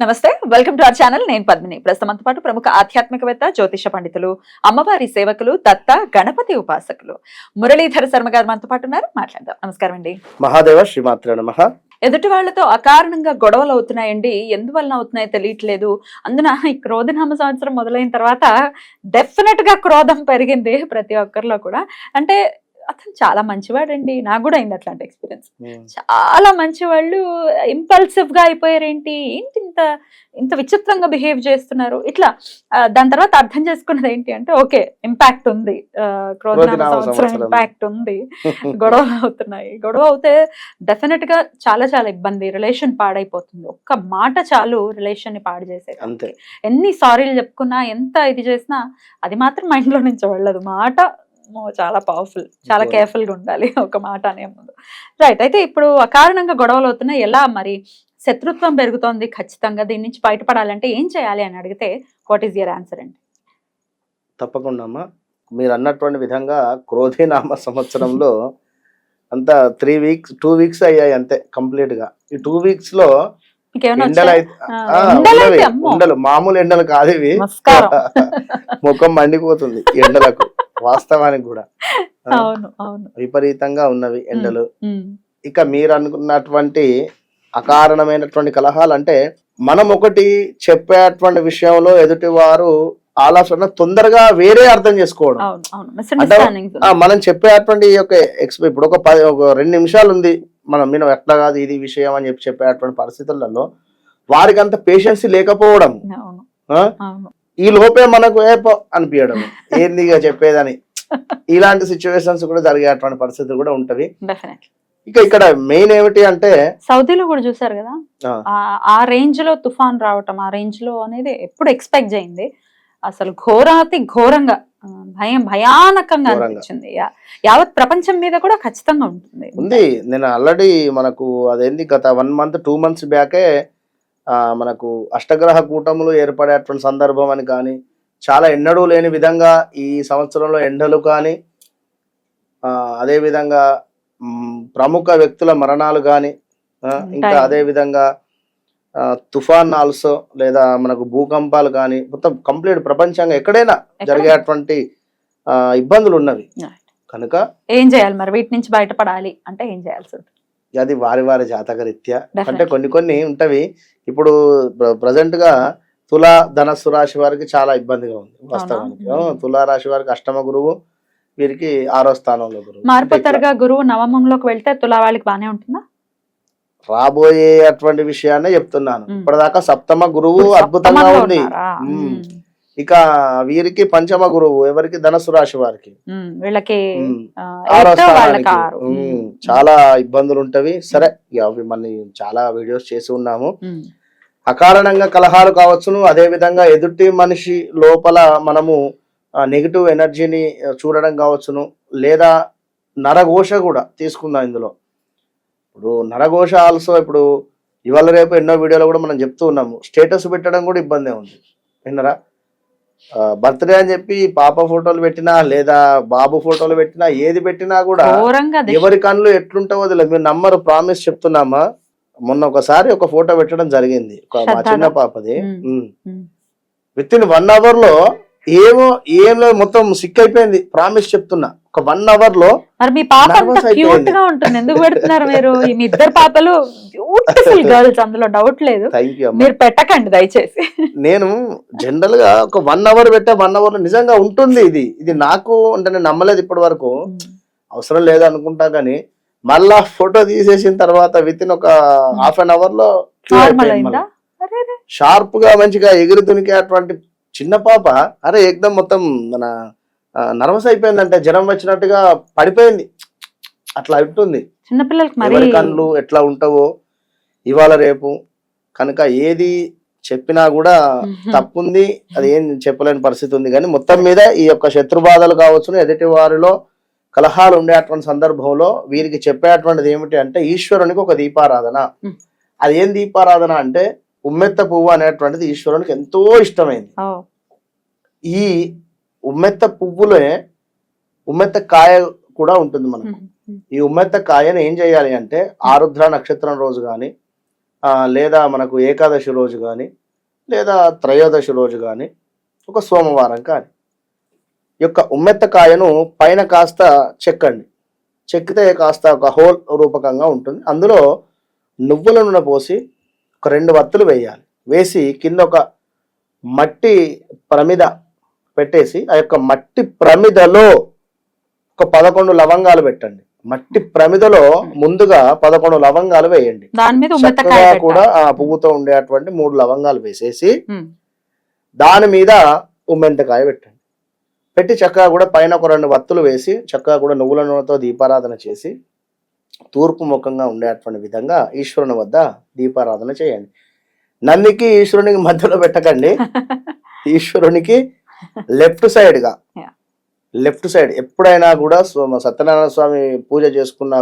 నమస్తే welcome to our channel. నేను పద్మిని. ప్రస్తుతంతో పాటు ప్రముఖ ఆధ్యాత్మికవేత్త జ్యోతిష పండితులు అమ్మవారి సేవకులు దత్త గణపతి ఉపాసకులు మురళీధర శర్మ గారు మనతో పాటు ఉన్నారు. మాట్లాడదాం. నమస్కారం అండి. మహాదేవ శ్రీమాత్ర నమ. ఎదుటి వాళ్ళతో అకారణంగా గొడవలు అవుతున్నాయండి. ఎందువలన అవుతున్నాయో తెలియట్లేదు. అందున ఈ క్రోధనామ సంవత్సరం మొదలైన తర్వాత డెఫినెట్గా క్రోధం పెరిగింది ప్రతి ఒక్కరిలో కూడా. అంటే అతను చాలా మంచివాడండి. నాకు కూడా అయింది అట్లాంటి ఎక్స్పీరియన్స్ చాలా మంచి వాళ్ళు ఇంపల్సివ్గా అయిపోయారేంటి? ఏంటి ఇంత ఇంత విచిత్రంగా బిహేవ్ చేస్తున్నారు? ఇట్లా దాని తర్వాత అర్థం చేసుకున్నది ఏంటి అంటే ఓకే ఇంపాక్ట్ ఉంది. క్రోధనామ సంవత్సరం. ఇంపాక్ట్ ఉంది. గొడవలు అవుతున్నాయి. గొడవ అవుతే డెఫినెట్గా చాలా చాలా ఇబ్బంది. రిలేషన్ పాడైపోతుంది. ఒక్క మాట చాలు రిలేషన్ని పాడు చేసే అంతే. ఎన్ని సారీలు చెప్పుకున్నా ఎంత ఇది చేసినా అది మాత్రం మైండ్లో నుంచి వెళ్ళదు. మాట చాలా పవర్ఫుల్ చాలా అవును. కేర్ఫుల్గా ఉండాలి ఒక మాట అనే ముందు. రైట్ అయితే ఇప్పుడు అకారణంగా గొడవలు అవుతున్నాయి. ఎలా మరి? శత్రుత్వం పెరుగుతోంది ఖచ్చితంగా దీని నుంచి బయటపడాలంటే ఏం చేయాలి అని అడిగితే వాట్ ఈస్ యర్ ఆన్సర్ అండి? తప్పకుండా అమ్మా. మీరు అన్నటువంటి విధంగా క్రోధినామ సంవత్సరంలో అంత త్రీ వీక్స్ టూ వీక్స్ అయ్యాయి అంతే కంప్లీట్గా ఈ టూ వీక్స్లో ఎండలు మామూలు ఎండలు కాదు ఇవి. ముఖం మండిపోతుంది ఎండలకు. వాస్తవానికి కూడా. అవును అవును. విపరీతంగా ఉన్నవి ఎండలు. ఇక మీరు అనుకున్నటువంటి అకారణమైనటువంటి కలహాలు అంటే మనం ఒకటి చెప్పేటువంటి విషయంలో ఎదుటి వారు ఆలోచన తొందరగా వేరే అర్థం చేసుకోవడం. ఆ, మనం చెప్పేటువంటి యొక్క ఎక్స్పె ఇప్పుడు ఒక పది ఒక రెండు నిమిషాలు ఉంది మనం నేను ఎట్లా కాదు ఇది విషయం అని చెప్పి చెప్పేటువంటి పరిస్థితులలో వారికి అంత పేషెన్స్ లేకపోవడం ఈ లోపే మనకు ఏపో అనిపించడం ఏంది ఇక చెప్పేదని. ఇలాంటి సిచ్యువేషన్స్ కూడా జరిగేటువంటి పరిస్థితులు కూడా ఉంటవి. డెఫినెట్ ఇక ఇక్కడ మెయిన్ ఏమిటి అంటే సౌదీలో కూడా చూసారు కదా? ఆ. రేంజ్లో తుఫాన్ రావటం ఆ రేంజ్లో అనేది ఎప్పుడు ఎక్స్పెక్ట్ చేయింది అసలు ఘోరాతి ఘోరంగా భయం భయానకంగా. అనిపించింది. యావత్ ప్రపంచం మీద కూడా ఖచ్చితంగా ఉంటుంది. ఉంది. నేను ఆల్రెడీ మనకు అదేంది గత వన్ మంత్ టూ మంత్స్ బ్యాకే మనకు అష్టగ్రహ కూటములు ఏర్పడేటువంటి సందర్భం అని కానీ చాలా ఎన్నడూ లేని విధంగా ఈ సంవత్సరంలో ఎండలు కానీ ఆ, అదే విధంగా మ్, ప్రముఖ వ్యక్తుల మరణాలు కానీ ఇంకా ఉంటాయి. అదే విధంగా ఆ, తుఫాన్ ఆల్సో లేదా మనకు భూకంపాలు కానీ మొత్తం కంప్లీట్ ప్రపంచంగా ఎక్కడైనా ఎక్కడ? జరిగేటువంటి ఇబ్బందులు ఉన్నవి. కనుక ఏం చేయాలి మరి వీటి నుంచి బయటపడాలి అంటే ఏం చేయాల్సి ఉంటుంది అది వారి వారి జాతక రీత్యా. Definitely. అంటే కొన్ని కొన్ని ఉంటవి. ఇప్పుడు ప్రజెంట్గా తులా ధనస్సు రాశి వారికి చాలా ఇబ్బందిగా ఉంది. వాస్తవానికి. తులా రాశి వారికి అష్టమ గురువు వీరికి ఆరో స్థానంలో గురువు. మారిపోతారుగా గురువు నవమంలోకి వెళ్తే తులా వాళ్ళకి బానే ఉంటుందా? రాబోయే అటువంటి విషయాన్నే చెప్తున్నాను. ఇప్పటిదాకా సప్తమ గురువు అద్భుతంగా ఉంది. ఇక వీరికి పంచమ గురువు ఎవరికి? ధనస్సు రాశి వారికి. వీళ్ళకి ఆరో స్థానానికి. చాలా ఇబ్బందులు ఉంటవి. సరే ఇక అవి మన చాలా వీడియోస్ చేసి ఉన్నాము. అకారణంగా కలహాలు కావచ్చును. అదే విధంగా ఎదుటి మనిషి లోపల మనము నెగిటివ్ ఎనర్జీని చూడడం కావచ్చును. లేదా నరఘోష కూడా తీసుకుందాం ఇందులో. ఇప్పుడు నరఘోష ఆల్సో ఇప్పుడు ఇవాళ రేపు ఎన్నో వీడియోలో కూడా మనం చెప్తూ ఉన్నాము. స్టేటస్ పెట్టడం కూడా ఇబ్బందే ఉంది. విన్నరా? బర్త్డే అని చెప్పి పాప ఫోటోలు పెట్టినా లేదా బాబు ఫోటోలు పెట్టినా ఏది పెట్టినా కూడా ఎవరి కళ్ళు ఎట్లుంటావో తెలియదు మీరు నమ్మరు ప్రామిస్ చెప్తున్నామా? మొన్న ఒకసారి ఒక ఫోటో పెట్టడం జరిగింది. మా? చిన్న పాపది. విత్ ఇన్ వన్ అవర్లో ఏమో ఏం లేదు మొత్తం సిక్ అయిపోయింది. ప్రామిస్ చెప్తున్నా. ఒక వన్ అవర్లో మరి మీ పాప అంత క్యూట్. గా ఉంటుంది. ఎందుకు పెడుతున్నారు మీరు? మీ ఇద్దరు పాపలు బ్యూటిఫుల్ గర్ల్స్ అందులో డౌట్ లేదు. మీరు పెట్టకండి దయచేసి. నేను జనరల్గా ఒక వన్ అవర్ పెట్టే వన్ అవర్లో నిజంగా ఉంటుంది ఇది. ఇది నాకు అంటే నేను నమ్మలేదు ఇప్పటి వరకు. అవసరం లేదు అనుకుంటా కానీ మళ్ళా ఫోటో తీసేసిన తర్వాత విత్ ఇన్ ఒక హాఫ్ అన్ అవర్లో. షార్ప్గా మంచిగా ఎగిరి దునికేటువంటి చిన్న పాప అరే ఏకదం మొత్తం మన నర్వస్ అయిపోయిందంటే జ్వరం వచ్చినట్టుగా పడిపోయింది. అట్లా ఉంటుంది. చిన్నపిల్లలకి కళ్ళు ఎట్లా ఉంటావో ఇవాళ రేపు కనుక ఏది చెప్పినా కూడా తప్పుంది అది ఏం చెప్పలేని పరిస్థితి ఉంది. కానీ మొత్తం మీద ఈ యొక్క శత్రుబాధలు కావచ్చును ఎదుటి వారిలో కలహాలు ఉండేటువంటి సందర్భంలో వీరికి చెప్పేటువంటిది ఏమిటి అంటే ఈశ్వరునికి ఒక దీపారాధన. అది ఏం దీపారాధన అంటే ఉమ్మెత్త పువ్వు అనేటువంటిది ఈశ్వరునికి ఎంతో ఇష్టమైంది. ఈ ఉమ్మెత్త పువ్వులే ఉమ్మెత్త కాయ కూడా ఉంటుంది మనకు. ఈ ఉమ్మెత్త కాయను ఏం చేయాలి అంటే ఆరుద్ర నక్షత్రం రోజు కానీ ఆ, లేదా మనకు ఏకాదశి రోజు కానీ లేదా త్రయోదశి రోజు కానీ ఒక సోమవారం కానీ. ఈ యొక్క ఉమ్మెత్తకాయను పైన కాస్త చెక్కండి. చెక్కితే కాస్త ఒక హోల్ రూపకంగా ఉంటుంది. అందులో నువ్వుల నూనె పోసి ఒక రెండు వత్తులు వేయాలి వేసి కింద ఒక మట్టి ప్రమిద పెట్టేసి ఆ యొక్క మట్టి ప్రమిదలో ఒక పదకొండు లవంగాలు పెట్టండి మట్టి ప్రమిదలో ముందుగా పదకొండు లవంగాలు వేయండి చక్కగా. కూడా ఆ పువ్వుతో ఉండేటువంటి మూడు లవంగాలు వేసేసి. దాని మీద ఉమ్మెంతకాయ పెట్టండి పెట్టి చక్కగా కూడా పైన ఒక రెండు వత్తులు వేసి చక్కగా కూడా నువ్వుల నూనెతో దీపారాధన చేసి తూర్పు ముఖంగా ఉండేటువంటి విధంగా ఈశ్వరుని వద్ద దీపారాధన చేయండి. నందికి ఈశ్వరునికి మధ్యలో పెట్టకండి. ఈశ్వరునికి లెఫ్ట్ సైడ్గా Yeah. లెఫ్ట్ సైడ్ ఎప్పుడైనా కూడా సత్యనారాయణ స్వామి పూజ చేసుకున్నా